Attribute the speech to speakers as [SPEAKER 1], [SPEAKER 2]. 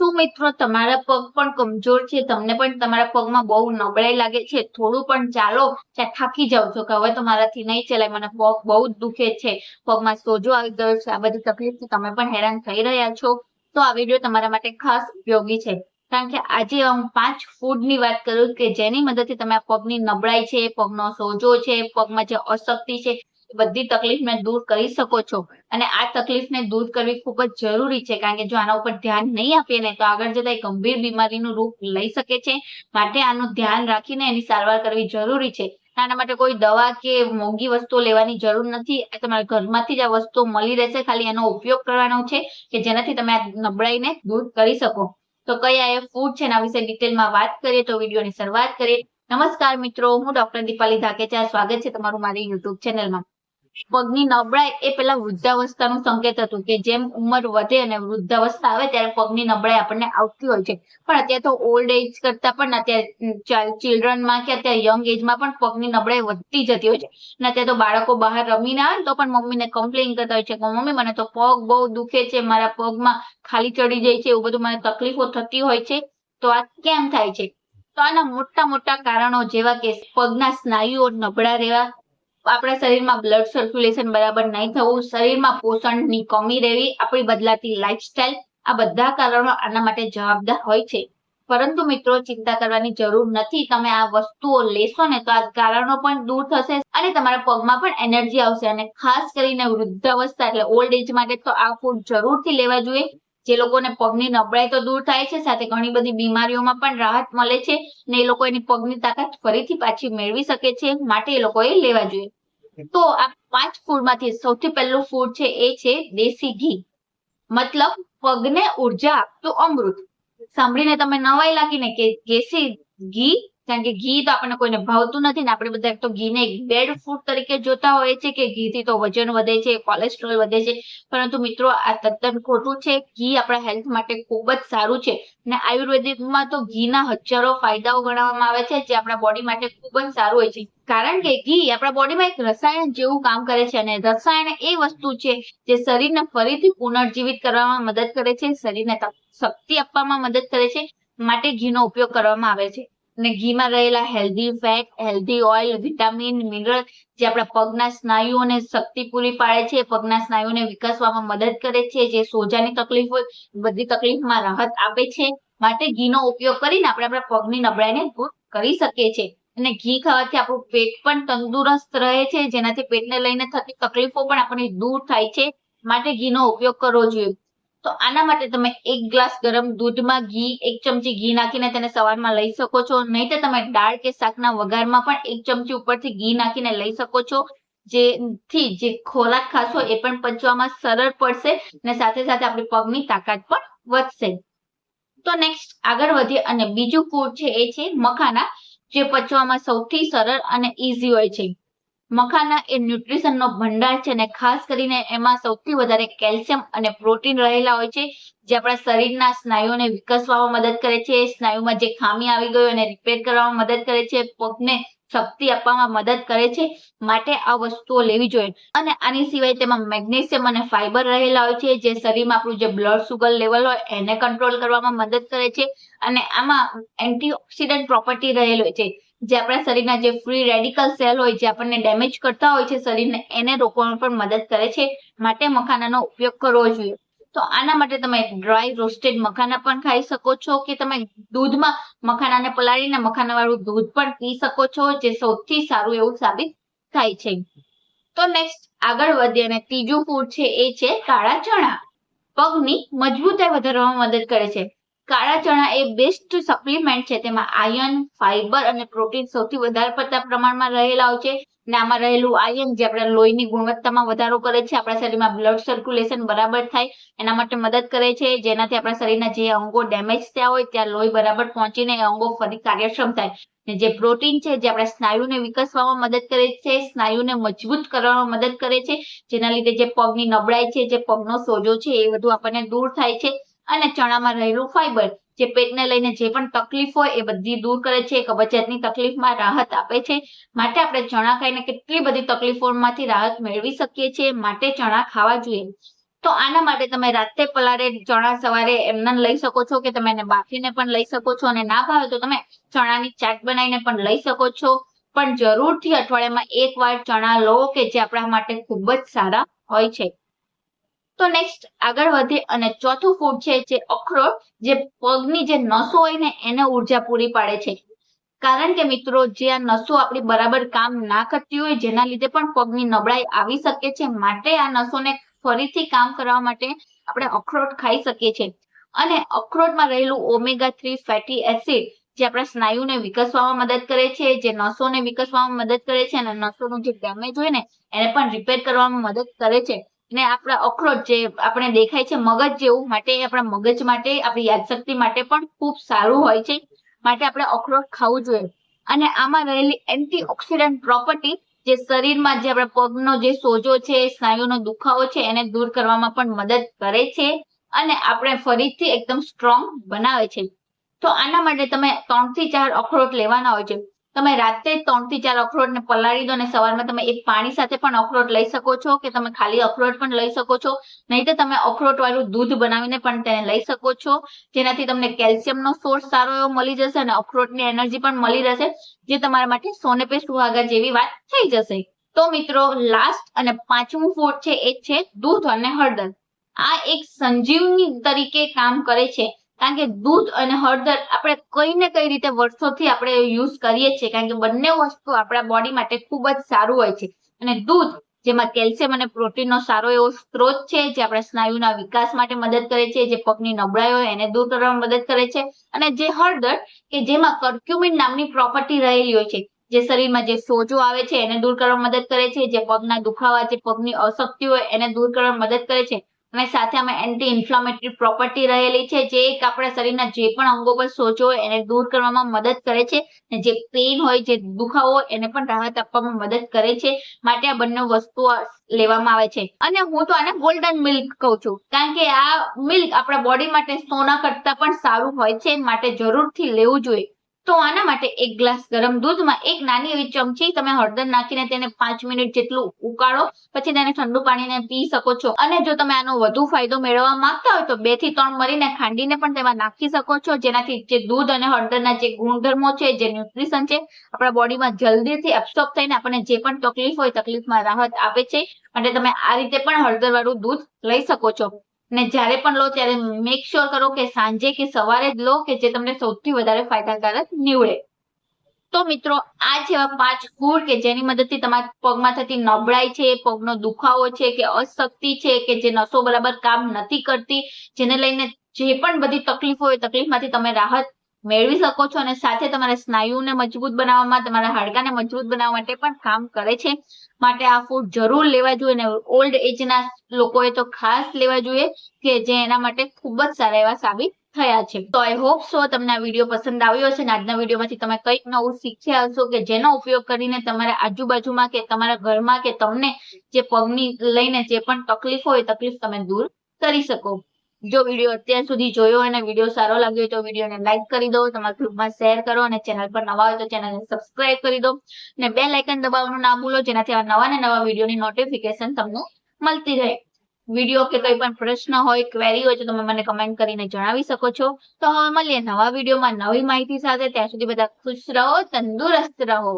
[SPEAKER 1] શું મિત્રો, તમારા પગ પણ કમજોર છે, તમને પણ તમારા પગમાં બહુ નબળાઈ લાગે છે, થોડું પણ ચાલો ત્યાં થાકી જાવ છો કે હવે તો મારાથી નહીં ચલાય, મને પગ બહુ જ દુખે છે, પગમાં સોજો આવી ગયો છે, આ બધી તકલીફથી તમે પણ હેરાન થઈ રહ્યા છો, તો આ વીડિયો તમારા માટે ખાસ ઉપયોગી છે, કારણ કે આજે હું પાંચ ફૂડની વાત કરું કે જેની મદદથી તમે આ પગની નબળાઈ છે, પગનો સોજો છે, પગમાં જે અશક્તિ છે બધી તકલીફને દૂર કરી શકો છો. અને આ તકલીફને દૂર કરવી ખૂબ જ જરૂરી છે. કારણ કે જો આના ઉપર ધ્યાન નહીં આપીએ ને તો આગળ જતા એ ગંભીર બીમારીનું રૂપ લઈ શકે છે. માટે આનું ધ્યાન રાખીને એની સારવાર કરવી જરૂરી છે. આના માટે કોઈ દવા કે મોંઘી વસ્તુઓ લેવાની જરૂર નથી. તમારા ઘરમાંથી જ આ વસ્તુઓ મળી રહેશે. ખાલી એનો ઉપયોગ કરવાનો છે કે જેનાથી તમે આ નબળાઈને દૂર કરી શકો. તો કયા એ ફૂડ છે એના વિશે ડિટેલમાં વાત કરીએ તો વિડીયોની શરૂઆત કરીએ. નમસ્કાર મિત્રો, હું ડોક્ટર દીપાલી ધાકેચા. સ્વાગત છે તમારું મારી યુટ્યુબ ચેનલમાં પગની નબળાઈ એ પેલા વૃદ્ધાવસ્થાનું સંકેત હતું કે જેમ ઉંમર વધે અને વૃદ્ધાવસ્થા આવે ત્યારે પગની નબળાઈ આપણને આવતી હોય છે. પણ અત્યારે તો ઓલ્ડ એજ કરતા પણ અત્યારે ચિલ્ડ્રનમાં કે અત્યારે યંગ એજમાં પણ પગની નબળાઈ વધતી જતી હોય છે. અને અત્યારે તો બાળકો બહાર રમીને આવે તો પણ મમ્મીને કમ્પ્લેન કરતા હોય છે કે, મમ્મી, મને તો પગ બહુ દુખે છે, મારા પગમાં ખાલી ચડી જાય છે, એવું બધું મને તકલીફો થતી હોય છે. તો આ કેમ થાય છે? તો આના મોટા મોટા કારણો જેવા કે પગના સ્નાયુઓ નબળા રહેવા આપણા શરીરમાં બ્લડ સર્ક્યુલેશન બરાબર નહીં થવું, શરીરમાં પોષણની કમી રહેવી, આપણી બદલાતી લાઈફસ્ટાઈલ આ બધા કારણો આના માટે જવાબદાર હોય છે. પરંતુ મિત્રો, ચિંતા કરવાની જરૂર નથી. તમે આ વસ્તુઓ લેશો ને તો આ કારણો પણ દૂર થશે અને તમારા પગમાં પણ એનર્જી આવશે અને ખાસ કરીને વૃદ્ધાવસ્થા એટલે ઓલ્ડ એજ માટે તો આ ફૂડ જરૂરથી લેવા જોઈએ. જે લોકોને પગની નબળાઈ તો દૂર થાય છે, સાથે ઘણી બધી બીમારીઓમાં પણ રાહત મળે છે ને એ લોકો એની પગની તાકાત ફરીથી પાછી મેળવી શકે છે, માટે એ લોકોએ લેવા જોઈએ. તો આ પાંચ ફૂડમાંથી સૌથી પહેલું ફૂડ છે એ છે દેશી ઘી. મતલબ પગને ઊર્જા આપતું અમૃત. સાંભળીને તમે નવાઈ લાગીને કે દેશી ઘી કારણ કે ઘી તો આપણને કોઈને ભાવતું નથી ને આપણે બધા તો ઘીને બેડ ફૂડ તરીકે જોતા હોય છે કે ઘીથી તો વજન વધે છે કોલેસ્ટ્રોલ વધે છે. પરંતુ મિત્રો આ તદ્દન ખોટું છે. ઘી આપણા હેલ્થ માટે ખૂબ જ સારું છે અને આયુર્વેદિકમાં તો ઘીના હજારો ફાયદાઓ ગણવામાં આવે છે જે આપણા બોડી માટે ખૂબ જ સારું હોય છે. કારણ કે ઘી આપણા બોડીમાં એક રસાયણ જેવું કામ કરે છે અને રસાયણ એ વસ્તુ છે જે શરીરને ફરીથી પુનર્જીવિત કરવામાં મદદ કરે છે, શરીરને શક્તિ આપવામાં મદદ કરે છે, માટે ઘીનો ઉપયોગ કરવામાં આવે છે. અને ઘીમાં રહેલા healthy fat healthy oil vitamin mineral જે આપણા પગના સ્નાયુઓને શક્તિ પૂરી પાડે છે, પગના સ્નાયુઓને વિકસવામાં મદદ કરે છે, જે સોજાની તકલીફ હોય બધી તકલીફમાં રાહત આપે છે. માટે ઘીનો ઉપયોગ કરીને આપણે આપણા પગની નબળાઈને દૂર કરી શકીએ છીએ. અને ઘી ખાવાથી આપણું પેટ પણ તંદુરસ્ત રહે છે, જેનાથી પેટને લઈને થતી તકલીફો પણ આપણી દૂર થાય છે. માટે ઘીનો ઉપયોગ કરવો જોઈએ. તો આના માટે તમે એક ગ્લાસ ગરમ દૂધમાં ઘી, એક ચમચી ઘી નાખીને તેને સવારમાં લઈ શકો છો. નહીં તો તમે દાળ કે શાકના વઘારમાં પણ એક ચમચી ઉપરથી ઘી નાખીને લઈ શકો છો. જેથી જે ખોરાક ખાશો એ પણ પચવામાં સરળ પડશે અને સાથે સાથે આપણી પગની તાકાત પણ વધશે. તો નેક્સ્ટ આગળ વધીએ અને બીજું ફૂડ છે એ છે મખાના, જે પચવામાં સૌથી સરળ અને ઇઝી હોય છે. મખાના એ ન્યુટ્રિશનનો ભંડાર છે અને ખાસ કરીને એમાં સૌથી વધારે કેલ્શિયમ અને પ્રોટીન રહેલા હોય છે, જે આપણા શરીરના સ્નાયુઓને વિકસવામાં મદદ કરે છે. સ્નાયુમાં જે ખામી આવી ગયો એને રિપેર કરવામાં મદદ કરે છે. પગને શક્તિ આપવામાં મદદ કરે છે માટે આ વસ્તુઓ લેવી જોઈએ. અને આની સિવાય તેમાં મેગ્નેશિયમ અને ફાઈબર રહેલા હોય છે, જે શરીરમાં આપણું જે બ્લડ સુગર લેવલ હોય એને કંટ્રોલ કરવામાં મદદ કરે છે. અને આમાં એન્ટીઓક્સિડન્ટ પ્રોપર્ટી રહેલ હોય છે, જે આપણા શરીરના જે ફ્રી રેડિકલ સેલ હોય જે આપણને ડેમેજ કરતા હોય છે, શરીરને એને રોકવામાં પણ મદદ કરે છે. માટે મખાનાનો ઉપયોગ કરવો જોઈએ. તો આના માટે તમે ડ્રાય રોસ્ટેડ મખાના પણ ખાઈ શકો છો કે તમે દૂધમાં મખાનાને પલાળીને મખાના વાળું દૂધ પણ પી શકો છો, જે સૌથી સારું એવું સાબિત થાય છે. તો નેક્સ્ટ આગળ વધીએ અને ત્રીજું ફૂડ છે એ છે કાળા ચણા. પગની મજબૂતાઈ વધારવામાં મદદ કરે છે. કાળા ચણા એ બેસ્ટ સપ્લિમેન્ટ છે. તેમાં આયર્ન ફાઈબર અને પ્રોટીન સૌથી વધારે પડતા પ્રમાણમાં રહેલા હોય છે. અને આમાં રહેલું આયન જે આપણા લોહીની ગુણવત્તામાં વધારો કરે છે, આપણા શરીરમાં બ્લડ સર્ક્યુલેશન બરાબર થાય, એના માટે મદદ કરે છે, જેનાથી આપણા શરીરના જે અંગો ડેમેજ થયા હોય, ત્યાં લોહી બરાબર પહોંચીને એ અંગો ફરી કાર્યક્ષમ થાય. ને જે પ્રોટીન છે, જે આપણા સ્નાયુને વિકસવામાં મદદ કરે છે, સ્નાયુને મજબૂત કરવામાં મદદ કરે છે, જેના લીધે જે પગની નબળાઈ છે, જે પગનો સોજો છે, એ બધું આપણને દૂર થાય છે અને ચણામાં રહેલું ફાઈબર જે પેટને લઈને જે પણ તકલીફ હોય એ બધી દૂર કરે છે કબજિયાતની તકલીફમાં રાહત આપે છે. માટે આપણે ચણા ખાઈને કેટલી બધી તકલીફોમાંથી રાહત મેળવી શકીએ છીએ? માટે ચણા ખાવા જોઈએ. તો આના માટે તમે રાતે પલાળે ચણા સવારે એમને લઈ શકો છો કે તમે એને બાફીને પણ લઈ શકો છો અને ના ભાવે તો તમે ચણાની ચાટ બનાવીને પણ લઈ શકો છો. પણ જરૂરથી અઠવાડિયામાં એક વાર ચણા લો કે જે આપણા માટે ખૂબ જ સારા હોય છે. તો નેક્સ્ટ આગળ વધે અને ચોથું ફૂડ છે જે અખરોટ, જે પગની જે નસો હોય ને એને ઊર્જા પૂરી પાડે છે. કારણ કે મિત્રો, જે આ નસો આપણી બરાબર કામ ના કરતી હોય, જેના લીધે પણ પગની નબળાઈ આવી શકે છે. માટે આ નસોને ફરીથી કામ કરવા માટે આપણે અખરોટ ખાઈ શકીએ છીએ. અને અખરોટમાં રહેલું ઓમેગા થ્રી ફેટી એસિડ જે આપણા સ્નાયુને વિકસવામાં મદદ કરે છે, જે નસોને વિકસવામાં મદદ કરે છે અને નસોનું જે ડેમેજ હોય ને, એને પણ રિપેર કરવામાં મદદ કરે છે. ને આપણા અખરોટ જે આપણે દેખાય છે મગજ જેવું માટે, આપણા મગજ માટે, આપણી યાદશક્તિ માટે પણ ખૂબ સારું હોય છે. માટે આપણે અખરોટ ખાવું જોઈએ. અને આમાં રહેલી એન્ટીઓક્સિડન્ટ પ્રોપર્ટી, જે શરીરમાં જે આપણા પગનો જે સોજો છે, સ્નાયુનો દુખાવો છે, એને દૂર કરવામાં પણ મદદ કરે છે અને આપણે ફરીથી એકદમ સ્ટ્રોંગ બનાવે છે. તો આના માટે તમે ત્રણથી ચાર અખરોટ લેવાના હોય છે. તમે રાતે ત્રણથી ચાર અખરોટ ને પલાળી દો અને સવારમાં તમે એક પાણી સાથે પણ અખરોટ લઈ શકો છો કે તમે ખાલી અખરોટ પણ લઈ શકો છો. નહીં તો તમે અખરોટ વાળું દૂધ બનાવીને પણ તેને લઈ શકો છો. જેનાથી તમને કેલ્શિયમનો સોર્સ સારો એવો મળી જશે અને અખરોટની એનર્જી પણ મળી રહેશે, જે તમારા માટે સોને પે સુહાગા જેવી વાત થઈ જશે. તો મિત્રો લાસ્ટ અને પાંચમું ફૂડ છે એ છે દૂધ અને હળદર. આ એક સંજીવની તરીકે કામ કરે છે. કારણ કે દૂધ અને હળદર આપણે કઈ ને કઈ રીતે વર્ષોથી આપણે યુઝ કરીએ છીએ, કારણ કે બંને વસ્તુ આપણા બોડી માટે ખૂબ જ સારું હોય છે. અને દૂધ, જેમાં કેલ્શિયમ અને પ્રોટીનનો સારો એવો સ્ત્રોત છે, જે આપણા સ્નાયુના વિકાસ માટે મદદ કરે છે, જે પગની નબળાઈ હોય એને દૂર કરવામાં મદદ કરે છે. અને જે હળદર, કે જેમાં કર્ક્યુમિન નામની પ્રોપર્ટી રહેલી હોય છે, જે શરીરમાં જે સોજો આવે છે એને દૂર કરવામાં મદદ કરે છે, જે પગના દુખાવા, જે પગની અશક્તિ હોય એને દૂર કરવામાં મદદ કરે છે. અને સાથે આમાં એન્ટી ઇન્ફ્લામેટરી પ્રોપર્ટી રહેલી છે. જે એક આપણા શરીરના જે પણ અંગો પર સોજો હોય એને દૂર કરવામાં મદદ કરે છે અને જે પેઇન હોય, જે દુખાવો હોય એને પણ રાહત આપવામાં મદદ કરે છે. માટે આ બંને વસ્તુઓ લેવામાં આવે છે. અને હું તો આને ગોલ્ડન મિલ્ક કહું છું. કારણ કે આ મિલ્ક આપણા બોડી માટે સોના કરતા પણ સારું હોય છે. માટે જરૂરથી લેવું જોઈએ. તો આના માટે એક ગ્લાસ ગરમ દૂધમાં એક નાની એવી ચમચી તમે હળદર નાખીને તેને પાંચ મિનિટ જેટલું ઉકાળો, પછી તેને ઠંડુ પાણીને પી શકો છો. અને જો તમે આનો વધુ ફાયદો મેળવવા માંગતા હોય તો બેથી ત્રણ મરીને ખાંડીને પણ તેમાં નાખી શકો છો. જેનાથી જે દૂધ અને હળદરના જે ગુણધર્મો છે, જે ન્યુટ્રિશન છે, આપણા બોડીમાં જલ્દીથી એબ્સોર્બ થઈને આપણને જે પણ તકલીફ હોય, તકલીફમાં રાહત આપે છે, માટે તમે આ રીતે પણ હળદર વાળું દૂધ લઈ શકો છો. ને જ્યારે પણ લો, ત્યારે મેક શ્યોર કરો કે સાંજે કે સવારે જ લો કે જે તમને સૌથી વધારે ફાયદાકારક નીવડે. તો મિત્રો, આ જેવા પાંચ ગુણ કે જેની મદદથી તમારા પગમાં થતી નબળાઈ છે, પગનો દુખાવો છે, કે અશક્તિ છે, કે જે નસો બરાબર કામ નથી કરતી, જેને લઈને જે પણ બધી તકલીફો હોય, તકલીફમાંથી તમે રાહત મેળવી શકો છો અને સાથે તમારા સ્નાયુને મજબૂત બનાવવામાં, તમારા હાડકાને મજબૂત બનાવવા માટે પણ કામ કરે છે. માટે આ ફૂડ જરૂર લેવા જોઈએ અને ઓલ્ડ એજના લોકોએ તો ખાસ લેવા જોઈએ કે જે એના માટે ખૂબ જ સારા એવા સાબિત થયા છે. તો આઈ હોપ સો તમને આ વીડિયો પસંદ આવ્યો હશે અને આજના વિડીયોમાંથી તમે કંઈક નવું શીખ્યા હશો કે જેનો ઉપયોગ કરીને તમારા આજુબાજુમાં કે તમારા ઘરમાં કે તમને જે પગની લઈને જે પણ તકલીફ હોય, તકલીફ તમે દૂર કરી શકો. જો વીડિયો અત્યાર સુધી જોયો અને વીડિયો સારો લાગ્યો તો વિડીયોને લાઈક કરી દો, તમારા ગ્રુપમાં શેર કરો અને ચેનલ પર નવા હોય તો ચેનલને સબસ્ક્રાઇબ કરી દો અને બે લાઇકન દબાવવાનું ના ભૂલો, જેનાથી આવા નવા ને નવા વિડીયોની નોટિફિકેશન તમને મળતી રહે. વીડિયો કે કોઈ પણ પ્રશ્ન હોય ક્વેરી હોય તો તમે મને કમેન્ટ કરીને જણાવી શકો છો. તો હવે મળીએ નવા વિડીયોમાં નવી માહિતી સાથે. ત્યાં સુધી બધા ખુશ રહો, તંદુરસ્ત રહો.